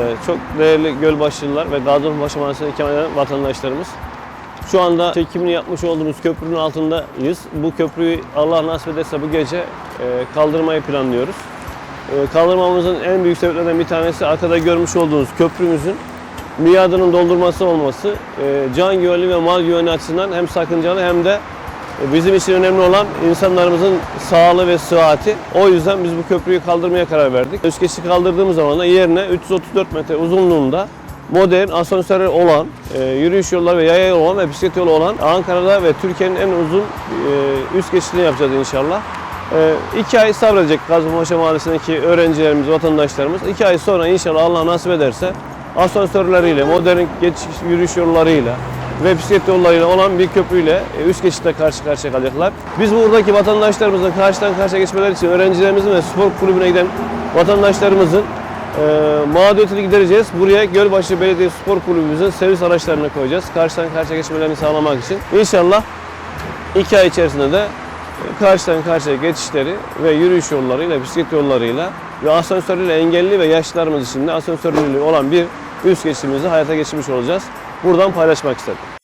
Ee, Çok değerli Gölbaşlılar ve Gaziantep Mahallesi'nde ikamet eden vatandaşlarımız. Şu anda çekimini yapmış olduğumuz köprünün altındayız. Bu köprüyü Allah nasip ederse bu gece e, kaldırmayı planlıyoruz. E, Kaldırmamızın en büyük sebeplerinden bir tanesi arkada görmüş olduğunuz köprümüzün miadının doldurması olması. E, Can güvenliği ve mal güvenliği açısından hem sakıncalı hem de bizim için önemli olan insanlarımızın sağlığı ve sıhhati. O yüzden biz bu köprüyü kaldırmaya karar verdik. Üst geçişi kaldırdığımız zaman da yerine 334 metre uzunluğunda modern asansörü olan, e, yürüyüş yolları ve yaya yolu olan ve bisiklet yolu olan Ankara'da ve Türkiye'nin en uzun e, üst geçişini yapacağız inşallah. E, iki ay sabredecek Gazipaşa Mahallesi'ndeki öğrencilerimiz, vatandaşlarımız. İki ay sonra inşallah Allah nasip ederse asansörleriyle, modern geçiş yürüyüş yollarıyla ve bisiklet yollarıyla olan bir köprüyle e, üst geçitte karşı karşıya kalacaklar. Biz buradaki vatandaşlarımızın karşıdan karşıya geçmeleri için öğrencilerimizin ve spor kulübüne giden vatandaşlarımızın e, mağduriyetini gidereceğiz. Buraya Gölbaşı Belediye Spor Kulübümüzün servis araçlarını koyacağız. Karşıdan karşıya geçmelerini sağlamak için. İnşallah iki ay içerisinde de e, karşıdan karşıya geçişleri ve yürüyüş yollarıyla, bisiklet yollarıyla ve asansörüyle engelli ve yaşlılarımız için de asansörlü olan bir üst geçişimizi hayata geçirmiş olacağız. Buradan paylaşmak istedim.